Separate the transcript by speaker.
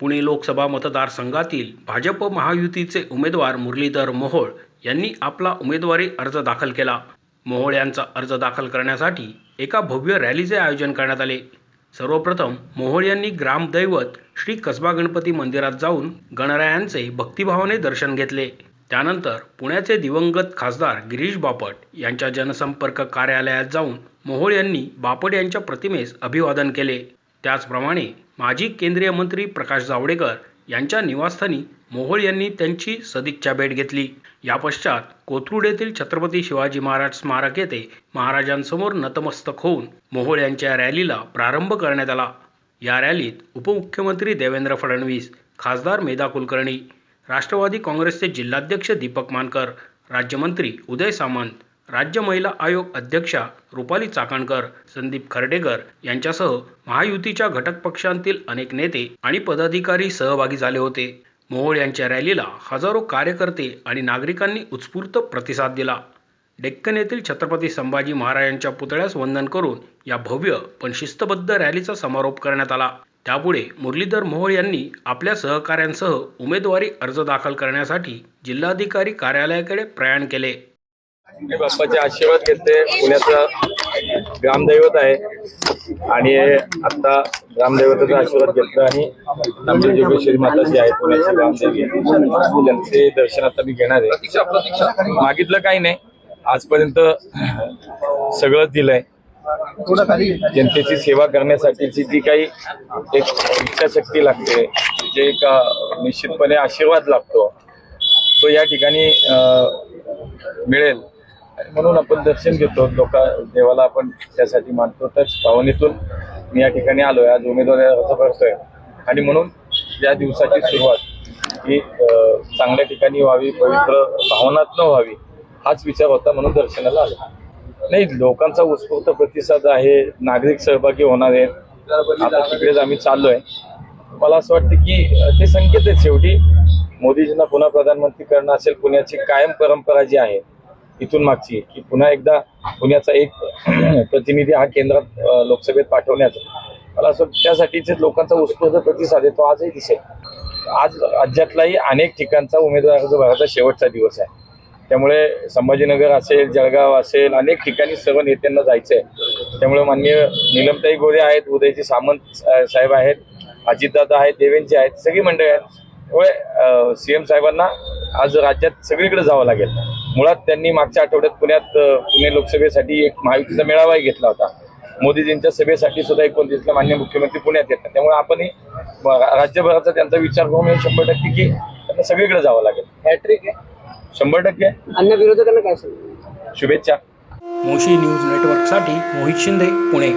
Speaker 1: पुणे लोकसभा मतदारसंघातील भाजप महायुतीचे उमेदवार मुरलीधर मोहोळ यांनी आपला उमेदवारी अर्ज दाखल केला. मोहोळ यांचा अर्ज दाखल करण्यासाठी एका भव्य रॅलीचे आयोजन करण्यात आले. सर्वप्रथम मोहोळ यांनी ग्रामदैवत श्री कसबा गणपती मंदिरात जाऊन गणरायांचे भक्तिभावाने दर्शन घेतले. त्यानंतर पुण्याचे दिवंगत खासदार गिरीश बापट यांच्या जनसंपर्क कार्यालयात जाऊन मोहोळ यांनी बापट यांच्या प्रतिमेस अभिवादन केले. त्याचप्रमाणे माजी केंद्रीय मंत्री प्रकाश जावडेकर यांच्या निवासस्थानी मोहोळ यांनी त्यांची सदिच्छा भेट घेतली. या पश्चात कोथरूड येथील छत्रपती शिवाजी महाराज स्मारक येथे महाराजांसमोर नतमस्तक होऊन मोहोळ यांच्या रॅलीला प्रारंभ करण्यात आला. या रॅलीत उपमुख्यमंत्री देवेंद्र फडणवीस खासदार मेधा कुलकर्णी राष्ट्रवादी काँग्रेसचे जिल्हाध्यक्ष दीपक मानकर राज्यमंत्री उदय सामंत राज्य महिला आयोग अध्यक्षा रुपाली चाकणकर संदीप खर्डेकर यांच्यासह महायुतीच्या घटक पक्षांतील अनेक नेते आणि पदाधिकारी सहभागी झाले होते. मोहोळ यांच्या रॅलीला हजारो कार्यकर्ते आणि नागरिकांनी उत्स्फूर्त प्रतिसाद दिला. डेक्कन येथील छत्रपती संभाजी महाराजांच्या पुतळ्यास वंदन करून या भव्य पण शिस्तबद्ध रॅलीचा समारोप करण्यात आला. त्यापुढे मुरलीधर मोहोळ यांनी आपल्या सहकाऱ्यांसह उमेदवारी अर्ज दाखल करण्यासाठी जिल्हाधिकारी कार्यालयाकडे प्रयाण केले.
Speaker 2: मी बाप्पाचे आशीर्वाद घेते. पुण्याचं ग्रामदैवत आहे. आणि आता ग्रामदैवताचा आशीर्वाद घेतला आणि आमची जोगेश्वरी माता जी आहे पुण्याची ग्रामदेवी त्यांचे दर्शन आता मी घेणार आहे. मागितलं काही नाही. आजपर्यंत सगळंच दिलंय. जनतेची सेवा करण्यासाठीची जी काही एक इच्छाशक्ती लागते जे एक निश्चितपणे आशीर्वाद लागतो तो या ठिकाणी मिळेल. म्हणून आपण दर्शन घेतो. लोक देवाला आपण त्यासाठी मानतो. तर भावनेतून मी या ठिकाणी आलोय. आज उमेदवारी अर्ज करतोय आणि म्हणून या दिवसाची सुरुवात ही चांगल्या ठिकाणी व्हावी पवित्र भावनात्न व्हावी हाच विचार होता म्हणून दर्शनाला आलो. नाही लोकांचा उत्स्फूर्त प्रतिसाद आहे नागरिक सहभागी होणार. आहेत आता तिकडेच आम्ही चाललोय. मला असं वाटतं की ते संकेत आहेत शेवटी मोदीजींना पुन्हा प्रधानमंत्री करणं असेल पुण्याची कायम परंपरा जी आहे इथून मागची की पुन्हा एकदा पुण्याचा एक प्रतिनिधी हा केंद्रात लोकसभेत पाठवण्याचा. मला असं त्यासाठीचे लोकांचा उत्स्फूर्त प्रतिसाद आहे तो आजही दिसेल. आज राज्यातलाही अनेक ठिकाणचा उमेदवार अर्ज भरायचा शेवटचा दिवस आहे. त्यामुळे संभाजीनगर असेल जळगाव असेल अनेक ठिकाणी सर्व नेत्यांना जायचं आहे त्यामुळे माननीय निलमताई गोरे आहेत उदयजी सामंत साहेब आहेत अजितदादा आहेत देवेंजी आहेत सगळी मंडळी आहेत. त्यामुळे सीएम साहेबांना आज राज्यात सगळीकडे जावं लागेल. मुळात त्यांनी मागच्या आठवड्यात पुण्यात पुणे लोकसभेसाठी एक महायुतीचा मेळावाही घेतला होता. मोदीजींच्या सभेसाठी सुद्धा एकोणतीसला मान्य मुख्यमंत्री पुण्यात येतात. त्यामुळे आपणही राज्यभराचा त्यांचा विचार करून हे शंभर टक्के की त्यांना सगळीकडे जावं लागेल.
Speaker 3: हॅट्रिक आहे.
Speaker 2: शंभर टक्के.
Speaker 3: अन्य विरोधकांना काय सांगू?
Speaker 2: शुभेच्छा.
Speaker 1: मोशी न्यूज नेटवर्कसाठी मोहित शिंदे पुणे.